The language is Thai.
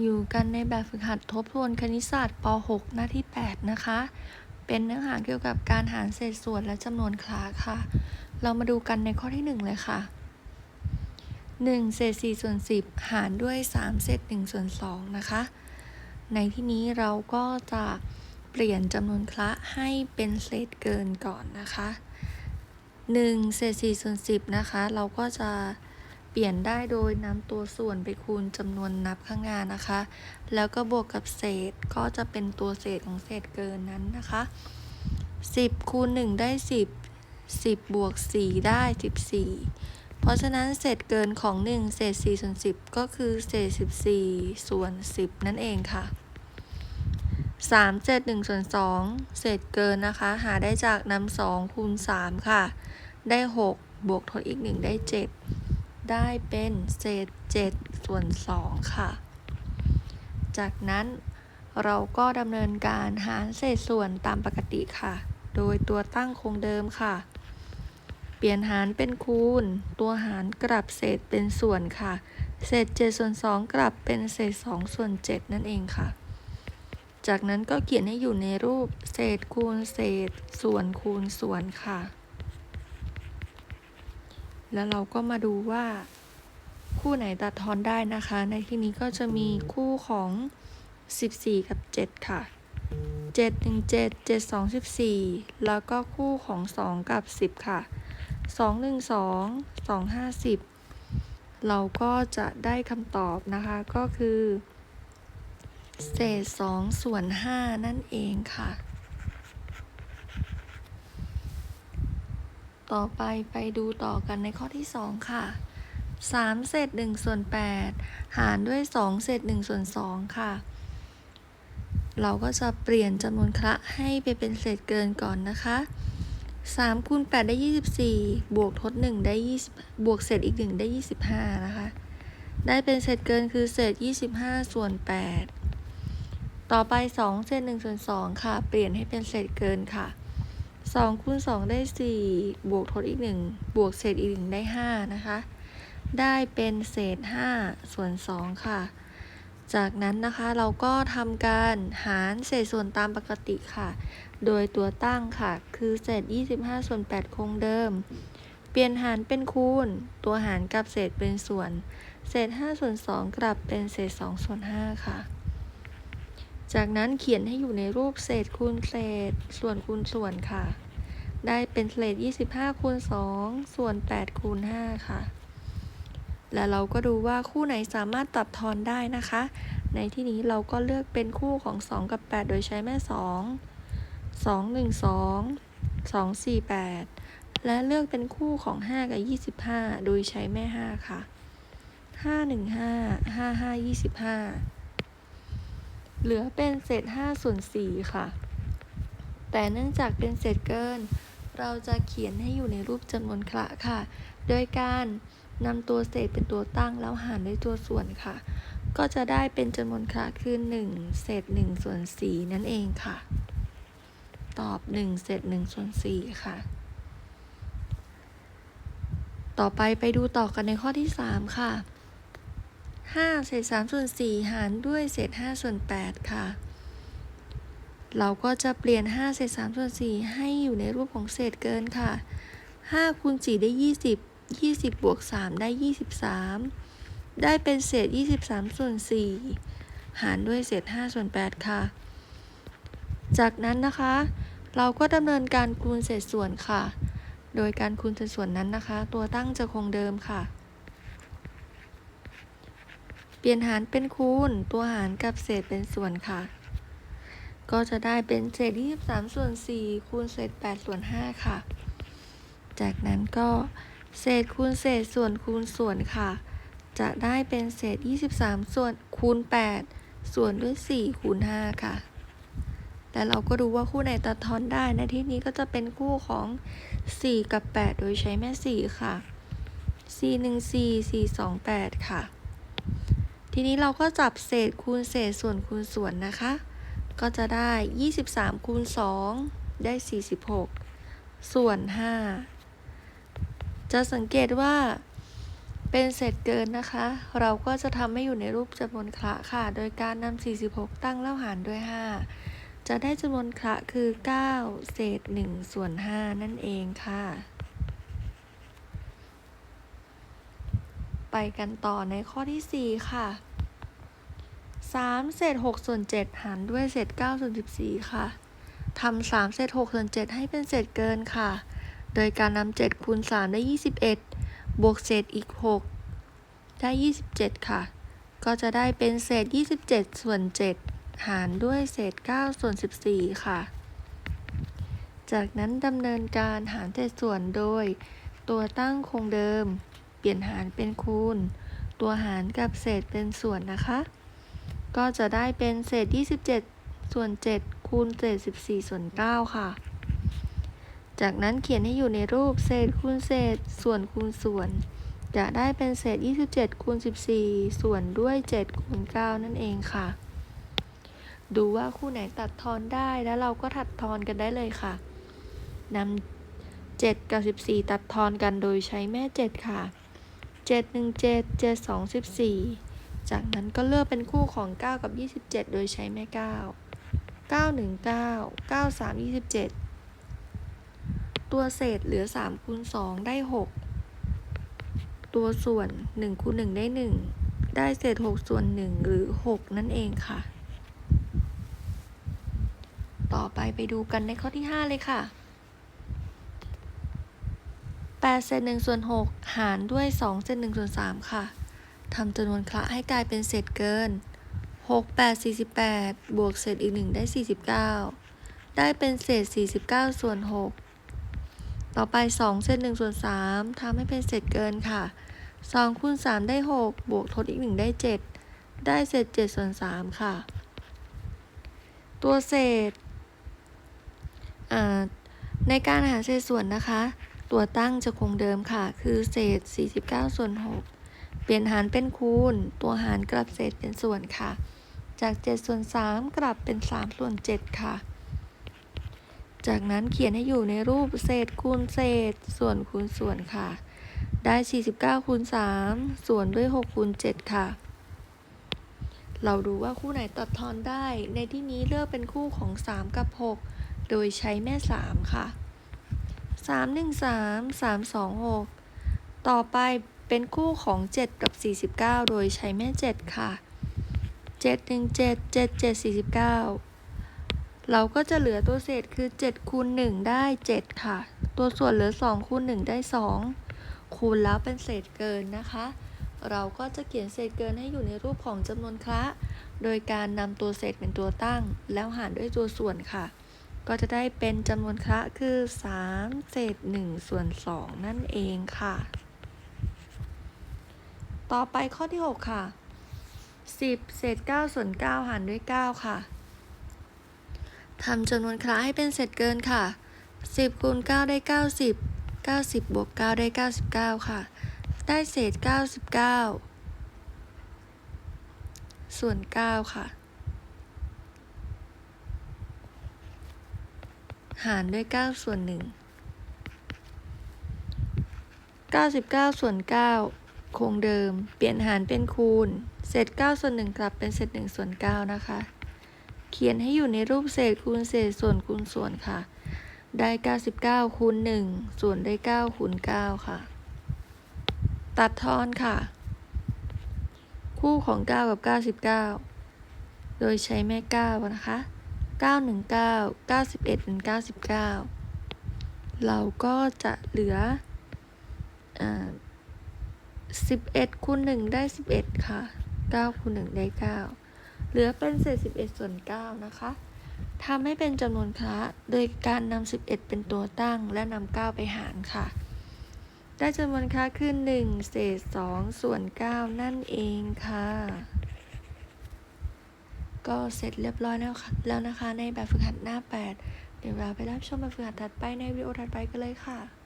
อยู่กันในแบบฝึกหัดทบทวนคณิตศาสตร์ป .6 หน้าที่ 8 นะคะ เป็นเนื้อหาเกี่ยวกับการหารเศษส่วนและจำนวนคลาค่ะ เรามาดูกันในข้อที่ 1 เลยค่ะ 1 เศษ4ส่วน10 หารด้วย 3 เศษ1ส่วน2นะคะ ในที่นี้เราก็จะเปลี่ยนจำนวนคละให้เป็นเศษเกินก่อนนะคะ 1 เศษ4ส่วน10 นะคะ เราก็จะ เปลี่ยนได้โดยนำตัวส่วนไปคูณจำนวนนับข้างหน้านะคะ แล้วก็บวกกับเศษก็จะเป็นตัวเศษของเศษเกินนั้นนะคะ 10 คูณ 1 ได้ 10 10 บวก 4 ได้ 14 เพราะฉะนั้นเศษเกินของ 1 เศษ4ส่วน10 ก็คือเศษ 14 ส่วน 10 นั่นเองค่ะ3เศษ1ส่วน2เศษเกินนะคะ หาได้จากนำ2คูณ 3 ค่ะ ได้ 6 บวกทดอีก 1 ได้ 7 ได้เป็นเศษ 7 ส่วน 2 ค่ะ จากนั้นเราก็ดำเนินการหารเศษส่วนตามปกติค่ะ โดยตัวตั้งคงเดิมค่ะ เปลี่ยนหารเป็นคูณ ตัวหารกลับเศษเป็นส่วนค่ะ เศษ 7 ส่วน 2 กลับเป็นเศษ 2 ส่วน 7 นั่นเองค่ะ จากนั้นก็เขียนให้อยู่ในรูปเศษคูณเศษ ส่วนคูณส่วนค่ะ แล้วเราก็มาดูว่า คู่ไหนตัดทอนได้นะคะ ในที่นี้ก็จะมีคู่ของ 14 กับ 7 ค่ะ 7 1 7 7 2 14 แล้วก็คู่ของ 2 กับ 10 ค่ะ 2 1 2 2 5 10 เราก็จะได้คำตอบนะคะก็คือ เศษ 2 ส่วน 5 นั่นเองค่ะ ต่อไปไปดูต่อกันในข้อที่ 2 ค่ะ 3 เศษ1ส่วน8หารด้วย 2 เศษ1ส่วน2ค่ะ เราก็จะเปลี่ยนจำนวนคละให้ไปเป็นเศษเกินก่อนนะคะ3คูณ8ได้ 24 บวกทด 1 ได้ 20 บวกเศษอีก 1 ได้ 25 นะคะ ได้เป็นเศษเกินคือเศษ 25 ส่วน 8 ต่อไป 2 เศษ1ส่วน2ค่ะ เปลี่ยนให้เป็นเศษเกินค่ะ 2คูณ2ได้4บวกทดอีก1บวกเศษอีก1ได้5นะคะ ได้เป็นเศษ5ส่วน2ค่ะ จากนั้นนะคะเราก็ทำการหารเศษส่วนตามปกติค่ะ โดยตัวตั้งค่ะ คือเศษ25ส่วน8คงเดิม เปลี่ยนหารเป็นคูณ ตัวหารกับเศษเป็นส่วน เศษ5ส่วน2กลับเป็นเศษ2ส่วน5ค่ะ จากนั้นเขียนให้อยู่ในรูปเศษคูณเศษ ส่วนคูณส่วนค่ะ ได้เป็นเศษ 25คูณ2ส่วน8คูณ5ค่ะ และเราก็ดูว่าคู่ไหนสามารถตัดทอนได้นะคะ ในที่นี้เราก็เลือกเป็นคู่ของ 2 กับ 8 โดยใช้แม่ 2 2 1 2 2 4 8 และเลือกเป็นคู่ของ 5 กับ 25 โดยใช้แม่ 5 ค่ะ 5 1 5 5 5 25 เหลือเป็นเศษ5ส่วน4ค่ะ แต่เนื่องจากเป็นเศษเกิน เราจะเขียนให้อยู่ในรูปจำนวนคละค่ะ โดยการนำตัวเศษเป็นตัวตั้งแล้วหารด้วยตัวส่วนค่ะ ก็จะได้เป็นจำนวนคละคือ 1 เศษ1ส่วน4นั่นเองค่ะ ตอบ 1 เศษ1ส่วน4ค่ะ ต่อไปไปดูต่อกันในข้อที่ 3 ค่ะ 5เศษ3ส่วน4หารด้วยเศษ5ส่วน8ค่ะ เราก็จะเปลี่ยน 5 เศษ3ส่วน4ให้อยู่ในรูปของเศษเกินค่ะ 5คูณ4ได้ 20 20 บวก 3 ได้ 23 ได้เป็นเศษ 23 ส่วน 4 หารด้วยเศษ 5 ส่วน 8 ค่ะ จากนั้นนะคะ เราก็ดำเนินการคูณเศษส่วนค่ะ โดยการคูณเศษส่วนนั้นนะคะ ตัวตั้งจะคงเดิมค่ะ เปลี่ยนหารเป็นคูณ ตัวหารกับเศษเป็นส่วนค่ะ ก็จะได้เป็นเศษ23ส่วน4คูณเศษ8ส่วน5ค่ะ จากนั้นก็เศษคูณเศษส่วนคูณส่วนค่ะ จะได้เป็นเศษ23ส่วนคูณ8ส่วนด้วย4คูณ5ค่ะแต่เราก็ดูว่าคู่ไหนตัดทอนได้ในที่นี้ก็จะเป็นคู่ของ 4 กับ 8 โดยใช้แม่ 4 ค่ะ 4 1 4 4 2 8 ค่ะ ทีนี้เราก็จับเศษคูณเศษส่วนคูณส่วนนะคะ ก็จะได้ 23 คูณ 2 ได้ 46 ส่วน 5 จะสังเกตว่าเป็นเศษเกินนะคะ เราก็จะทำให้อยู่ในรูปจำนวนคละค่ะ โดยการนำ46 ตั้งแล้วหารด้วย 5 จะได้จำนวนคละคือ 9 เศษ1ส่วน5นั่นเองค่ะ ไปกันต่อในข้อที่ 4 ค่ะ 3 เศษ6ส่วน7หารด้วยเศษ9ส่วน14 ค่ะทำ3เศษ6ส่วน7ให้เป็นเศษเกินค่ะ โดยการนำ7คูณ3ได้ 21 บวกเศษอีก 6 ได้ 27 ค่ะ ก็จะได้เป็นเศษ 27 ส่วน 7 หารด้วยเศษ 9 ส่วน 14 ค่ะ จากนั้นดำเนินการหารเศษส่วนโดย ตัวตั้งคงเดิม เปลี่ยนหารเป็นคูณ ตัวหารกับเศษเป็นส่วนนะคะ ก็จะได้เป็นเศษ 27 ส่วน 7 คูณเศษ 14 ส่วน 9 ค่ะ จากนั้นเขียนให้อยู่ในรูปเศษคูณเศษส่วนคูณส่วน จะได้เป็นเศษ 27 คูณ 14 ส่วนด้วย 7 คูณ 9 นั่นเองค่ะ ดูว่าคู่ไหนตัดทอนได้แล้วเราก็ถัดทอนกันได้เลยค่ะนำ7กับ 14 ตัดทอนกันโดยใช้แม่ 7 ค่ะ 7 1 7 7 2 14 จากนั้นก็เลือกเป็นคู่ของ 9 กับ 27 โดยใช้แม่ 9 9 1 9 9 3 27 ตัวเศษเหลือ3คูณ2ได้ 6 ตัวส่วน1คูณ1ได้ 1 ได้เศษ 6 ส่วน 1 หรือ 6 นั่นเองค่ะ ต่อไปไปดูกันในข้อที่ 5 เลยค่ะ 8เศษ1ส่วน6หารด้วย2เศษ1ส่วน3ค่ะทำจำนวนคละให้กลายเป็นเศษเกิน 6 8 48 บวกเศษอีก 1 ได้ 49 ได้เป็นเศษ 49 ส่วน 6 ต่อไป 2 เศษ1ส่วน3ทำให้เป็นเศษเกินค่ะ 2คูณ3ได้ 6 บวกทดอีก 1 ได้ 7 ได้เศษ 7 ส่วน 3 ค่ะ ตัวเศษในการหาเศษส่วนนะคะ ตัวตั้งจะคงเดิมค่ะ คือเศษ 49 ส่วน 6 เปลี่ยนหารเป็นคูณ ตัวหารกลับเศษเป็นส่วนค่ะ จาก 7 ส่วน 3 กลับเป็น 3 ส่วน 7 ค่ะ จากนั้นเขียนให้อยู่ในรูปเศษคูณเศษ ส่วนคูณส่วนค่ะ ได้ 49 คูณ 3 ส่วนด้วย 6 คูณ 7 ค่ะ เราดูว่าคู่ไหนตัดทอนได้ ในที่นี้เลือกเป็นคู่ของ 3 กับ 6 โดยใช้แม่ 3 ค่ะ 3 1 3 3 2 6 ต่อไปเป็นคู่ของ 7 กับ 49 โดยใช้แม่ 7 ค่ะ 7 1 7 7 7 49 เราก็จะเหลือตัวเศษคือ 7 คูณ 1 ได้ 7 ค่ะ ตัวส่วนเหลือ 2 คูณ 1 ได้ 2 คูณแล้วเป็นเศษเกินนะคะ เราก็จะเขียนเศษเกินให้อยู่ในรูปของจำนวนคละ โดยการนำตัวเศษเป็นตัวตั้ง แล้วหารด้วยตัวส่วนค่ะ ก็จะได้เป็นจำนวนคละคือ 3 เศษ 1 ส่วน 2 นั่นเองค่ะ ต่อไปข้อที่ 6 ค่ะ 10 เศษ 9 ส่วน 9 หารด้วย 9 ค่ะทำจำนวนคละให้เป็นเศษเกินค่ะ 10คูณ9ได้ 90 90 บวก 9 ได้ 99 ค่ะ ได้เศษ 99 ส่วน 9 ค่ะ หารด้วย 9 ส่วน 1 99 ส่วน 9 คงเดิม เปลี่ยนหารเป็นคูณ เศษ 9 ส่วน 1 กลับเป็นเศษ 1 ส่วน 9 นะคะ เขียนให้อยู่ในรูปเศษคูณเศษส่วนคูณส่วนค่ะ ได้ 99 คูณ 1 ส่วนได้ 9 คูณ 9 ค่ะ ตัดทอนค่ะ คู่ของ 9 กับ 99 โดยใช้แม่ 9 นะคะ 919 91เป็น99 เราก็จะเหลือ11คูณ1ได้ 11 ค่ะ 9คูณ1ได้ 9 เหลือเป็นเศษ 11 ส่วน 9 นะคะทำให้เป็นจำนวนคละโดยการนำ11 เป็นตัวตั้งและนำ9ไปหารค่ะ ได้จำนวนคละคือ 1 เศษ 2 ส่วน 9 นั่นเองค่ะ ก็เสร็จเรียบร้อยแล้วค่ะแล้วนะคะ ในแบบฝึกหัดหน้า 8 เดี๋ยวเราไปรับชมแบบฝึกหัดถัดไปในวิดีโอถัดไปกันเลยค่ะ